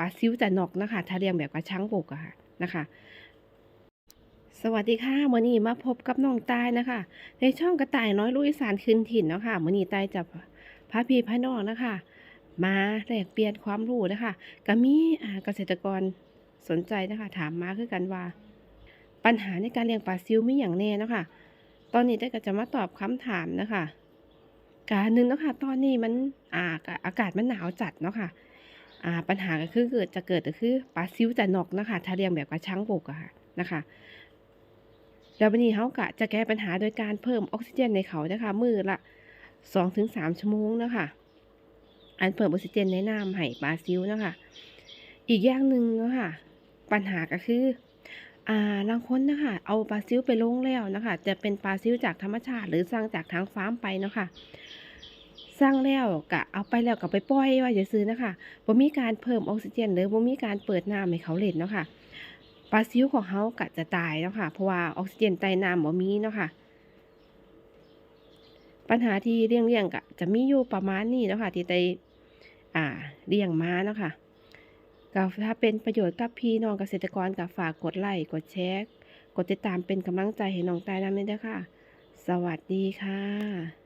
ปลาซิวจะนอกนะคะ ถ้าเลี้ยงแบบกระชังบกอะค่ะนะคะ สวัสดีค่ะมื่อนี้มาพบกับน้องตายนะคะ ในช่องกระต่ายน้อยลูกอีสานคืนถิ่นเนาะค่ะมื่อนี้ตายจะพาพี่พาน้องนะคะ มาแลกเปลี่ยนความรู้นะคะก็มีเกษตรกรสนใจนะคะ ถามมาคือกันว่า ปัญหาในการเลี้ยงปลาซิวมีอย่างแน่เนาะค่ะตอนนี้ได้ก็จะมาตอบคำถามนะคะการหนึ่งเนาะค่ะตอนนี้มันอาอากาศมันหนาวจัดเนาะค่ะ อ่าปัญหาก็คือเกิดจะเกิดก็คือปลาซิวจะนอกนะคะถ้าเลี้ยงแบบกระชังบกอะค่ะนะคะแล้ววันนี้เขากะจะแก้ปัญหาโดยการเพิ่มออกซิเจนในเขานะคะมือละสองถึงสามชั่วโมงนะคะอันเพิ่มออกซิเจนในน้ำให้ปลาซิวนะคะอีกอย่างหนึ่งนะคะปัญหาก็คืออ่าบางคนนะคะเอาปลาซิวไปลงแล้วนะคะ จะเป็นปลาซิวจากธรรมชาติ หรือสร้างจากทางฟาร์มไปนะคะ สร้างแล้วกะเอาไปแล้วก็ไปปล่อยไว้จะซื้อนะคะบ่มีการเพิ่มออกซิเจนหรือบ่มีการเปิดน้ำให้เขาเล่นเนาะค่ะปลาซิวของเขากะจะตายเนาะค่ะเพราะว่าออกซิเจนใต้น้ำบ่มีเนาะค่ะปัญหาที่เลี้ยงเลี้ยงๆกะจะมีอยู่ประมาณนี้เนาะค่ะที่ได้อ่าเลี้ยงมาเนาะค่ะก็ถ้าเป็นประโยชน์กับพี่น้องเกษตรกรก็ฝากกดไลค์กดแชร์กดติดตามเป็นกำลังใจให้น้องตายนำด้วยนะคะสวัสดีค่ะ